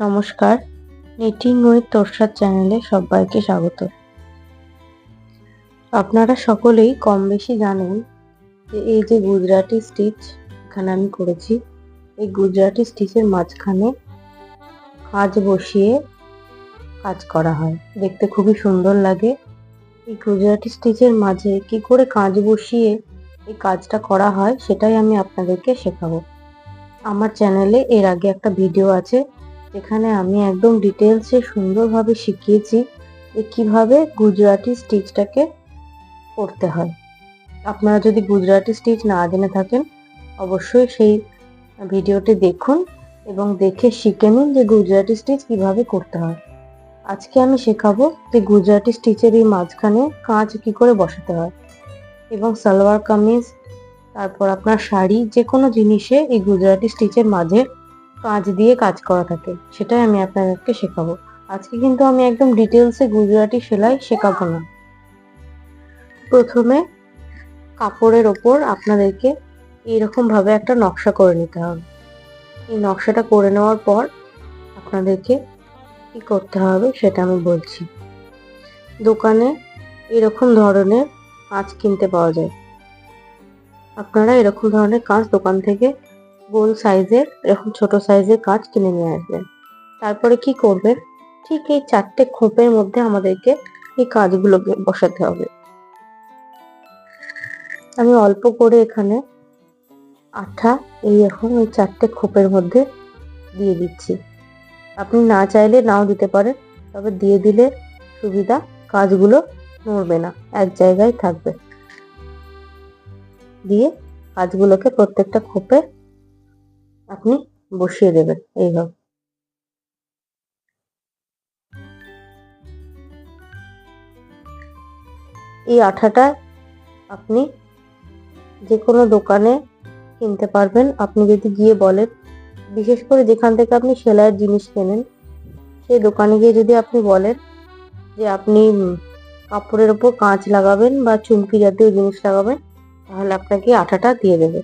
নমস্কার। Knitting with তোরসাদ চ্যানেলে সবাইকে স্বাগত। আপনারা সকলেই কম বেশি জানেন যে এই যে গুজরাটি স্টিচ এখানে আমি করেছি, এই গুজরাটি স্টিচের মাঝখানে কাজ বসিয়ে কাজ করা হয়। দেখতে খুবই সুন্দর লাগে। এই গুজরাটি স্টিচের মাঝে কি করে কাজ বসিয়ে এই কাজটা করা হয় সেটাই আমি আপনাদেরকে শেখাবো। আমার চ্যানেলে এর আগে একটা ভিডিও আছে যেখানে আমি একদম ডিটেলসে সুন্দরভাবে শিখিয়েছি যে কীভাবে গুজরাটি স্টিচটাকে করতে হয়। আপনারা যদি গুজরাটি স্টিচ না জেনে থাকেন, অবশ্যই সেই ভিডিওটি দেখুন এবং দেখে শিখে নিন যে গুজরাটি স্টিচ কীভাবে করতে হয়। আজকে আমি শেখাবো যে গুজরাটি স্টিচের এই মাঝখানে কাঁচ কি করে বসাতে হয় এবং সালোয়ার কামিজ, তারপর আপনার শাড়ি যে কোনো জিনিসে এই গুজরাটি স্টিচের মাঝে কাঁচ দিয়ে কাজ করা থাকে, সেটাই আমি আপনাদেরকে শেখাবো। আজকে কিন্তু আমি একদম ডিটেলসে গুজরাটি সেলাই শেখাবো না। প্রথমে কাপড়ের ওপর আপনাদেরকে এইরকম ভাবে একটা নকশা করে নিতে হবে। এই নকশাটা করে নেওয়ার পর আপনাদেরকে কি করতে হবে সেটা আমি বলছি। দোকানে এরকম ধরনের কাঁচ কিনতে পাওয়া যায়। আপনারা এরকম ধরনের কাঁচ দোকান থেকে গোল সাইজের এরকম ছোট সাইজের কাঁচ কিনে নিয়ে আসবেন তারপরে কি করবেন ঠিক এই চারটে খোপের মধ্যে আমাদেরকে এই কাঁচগুলোকে বসাতে হবে। আমি অল্প করে এখানে আঠা এই এখন ওই চারটে খোপের মধ্যে দিয়ে দিচ্ছি। আপনি না চাইলে নাও দিতে পারেন, তবে দিয়ে দিলে সুবিধা, কাজগুলো নড়বে না, এক জায়গায় থাকবে। দিয়ে কাজগুলোকে প্রত্যেকটা খোপে আপনি বসিয়ে দেবেন এইভাবে এই আঠাটা আপনি যে কোনো দোকানে কিনতে পারবেন। আপনি যদি গিয়ে বলেন, বিশেষ করে যেখান থেকে আপনি সেলাইয়ের জিনিস কেনেন, সেই দোকানে গিয়ে যদি আপনি বলেন যে আপনি কাপড়ের ওপর কাঁচ লাগাবেন বা চুমকি জাতীয় জিনিস লাগাবেন, তাহলে আপনাকে আঠাটা দিয়ে দেবে।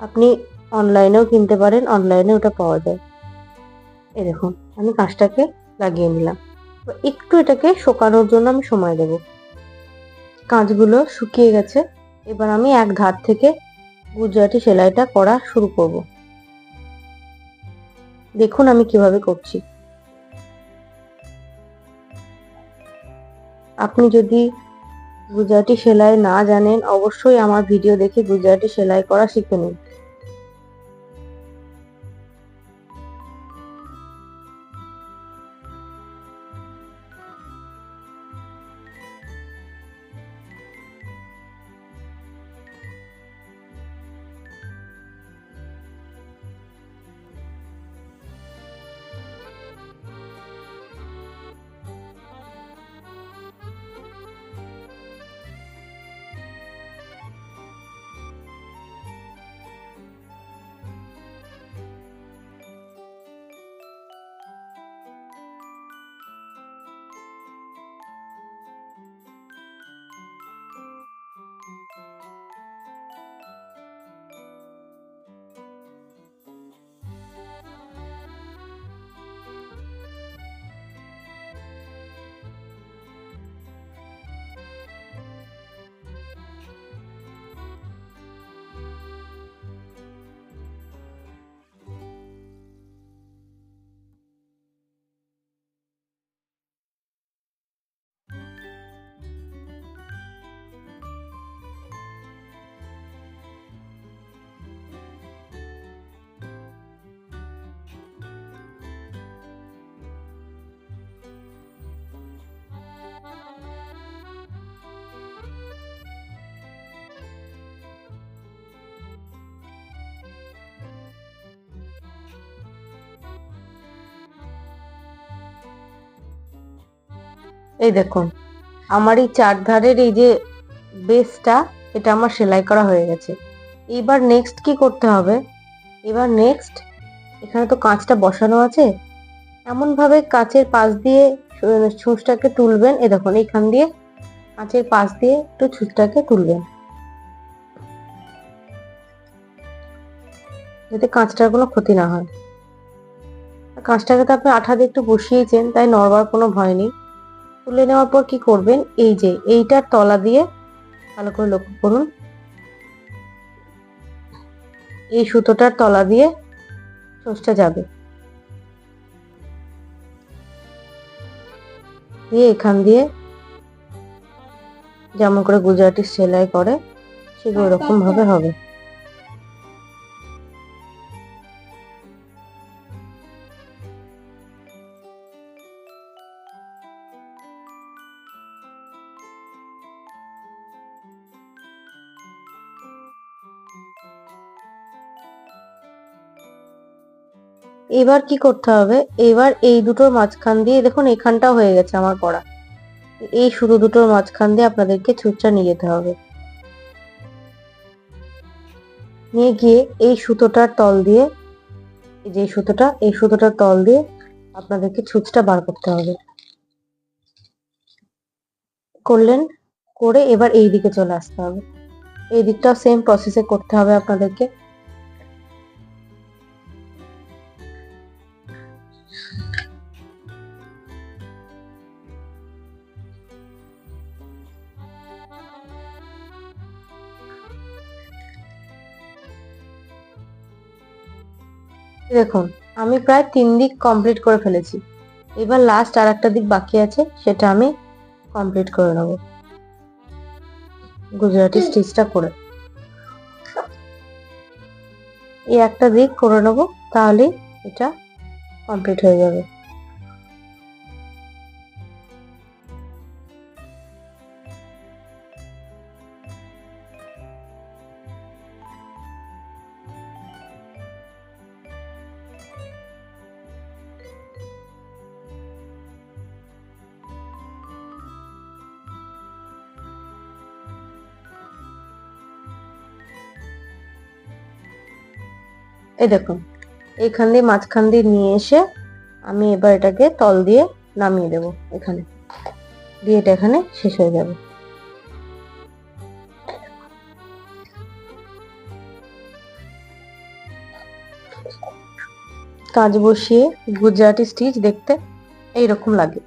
আপনি অনলাইনেও কিনতে পারেন অনলাইনে ওটা পাওয়া যায়। এই দেখুন, আমি কাঁচটাকে লাগিয়ে নিলাম। একটু এটাকে শুকানোর জন্য আমি সময় দেব। কাঁচগুলো শুকিয়ে গেছে, এবার আমি এক ধার থেকে গুজরাটি সেলাইটা করা শুরু করব। দেখুন আমি কীভাবে করছি। আপনি যদি গুজরাটি সেলাই না জানেন, অবশ্যই আমার ভিডিও দেখে গুজরাটি সেলাই করা শিখে নিন। এই দেখুন, আমার এই চার ধারের এই যে বেসটা এটা আমার সেলাই করা হয়ে গেছে। এবার নেক্সট কি করতে হবে? এবার নেক্সট এখানে তো কাঁচটা বসানো আছে। এমন ভাবে কাঁচের পাশ দিয়ে ছুঁচটাকে তুলবেন। এ দেখুন এখান দিয়ে কাঁচের পাশ দিয়ে একটু ছুঁচটাকে তুলবেন। যাতে কাঁচটার কোনো ক্ষতি না হয়। কাঁচটাকে তো আপনি আঠা দিয়ে একটু বসিয়েছেন, তাই নড়বার কোনো ভয় নেই। তুলে নেওয়ার পর কি করবেন? এই যে, এইটার তলা দিয়ে ভালো করে লক্ষ্য করুন। এই সুতোটার তলা দিয়ে চোষটা যাবে। দিয়ে এখান দিয়ে যেমন করে গুজরাটি সেলাই করে, সেগুলো এরকম ভাবে হবে। এবার কি করতে হবে? এবার এই দুটোর মাঝখান দিয়ে, দেখুন, এখানটাও হয়ে গেছে আমার করা এই শুরু দুটোর মাঝখান দিয়ে আপনাদেরকে ছুঁচটা নিয়ে যেতে হবে। নিয়ে গিয়ে এই সুতোটার তল দিয়ে যে সুতোটা, এই সুতোটার তল দিয়ে আপনাদেরকে ছুঁচটা বার করতে হবে। করলেন, করে এবার এই দিকে চলে আসতে হবে। এই দিকটাও সেম প্রসেসে করতে হবে আপনাদেরকে। দেখুন আমি প্রায় তিন দিক কমপ্লিট করে ফেলেছি। এবার লাস্ট আর একটা দিক বাকি আছে সেটা আমি কমপ্লিট করে নেব। গুজরাটি স্টিচটা করে। এই একটা দিক করে নেব তাহলে এটা কমপ্লিট হয়ে যাবে। এই দেখুন এইখান দিয়ে মাঝখান দিয়ে নিয়ে এসে আমি এবার এটাকে তল দিয়ে নামিয়ে দেব এখানে। দিয়ে এটা এখানে শেষ হয়ে যাবে। কাজ বসিয়ে গুজরাটি স্টিচ দেখতে এইরকম লাগে।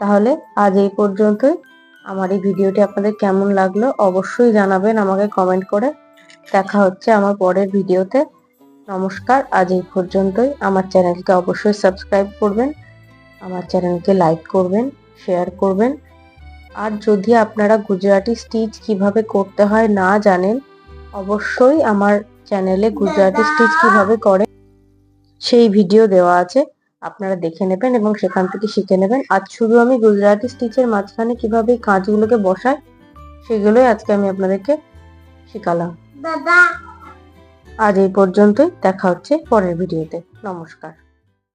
তাহলে আজ এই পর্যন্তই। আমার এই ভিডিওটি আপনাদের কেমন লাগল অবশ্যই জানাবেন, আমাকে কমেন্ট করে। দেখা হচ্ছে আমার পরের ভিডিওতে। নমস্কার, আজ এই পর্যন্তই। আমার চ্যানেলকে অবশ্যই সাবস্ক্রাইব করবেন, আমার চ্যানেলকে লাইক করবেন শেয়ার করবেন। আর যদি আপনারা গুজরাটি স্টিচ কীভাবে করতে হয় না জানেন, অবশ্যই আমার চ্যানেলে গুজরাটি স্টিচ কীভাবে করে, সেই ভিডিও দেওয়া আছে। আপনারা দেখে নেবেন এবং সেখান থেকে শিখে নেবেন। আজ শুধু আমি গুজরাটি স্টিচের মাঝখানে কীভাবে এই কাঁচগুলোকে বসাই সেগুলোই আজকে আমি আপনাদেরকে শেখালাম। আজ এই পর্যন্তই। দেখা হচ্ছে পরের ভিডিওতে। নমস্কার।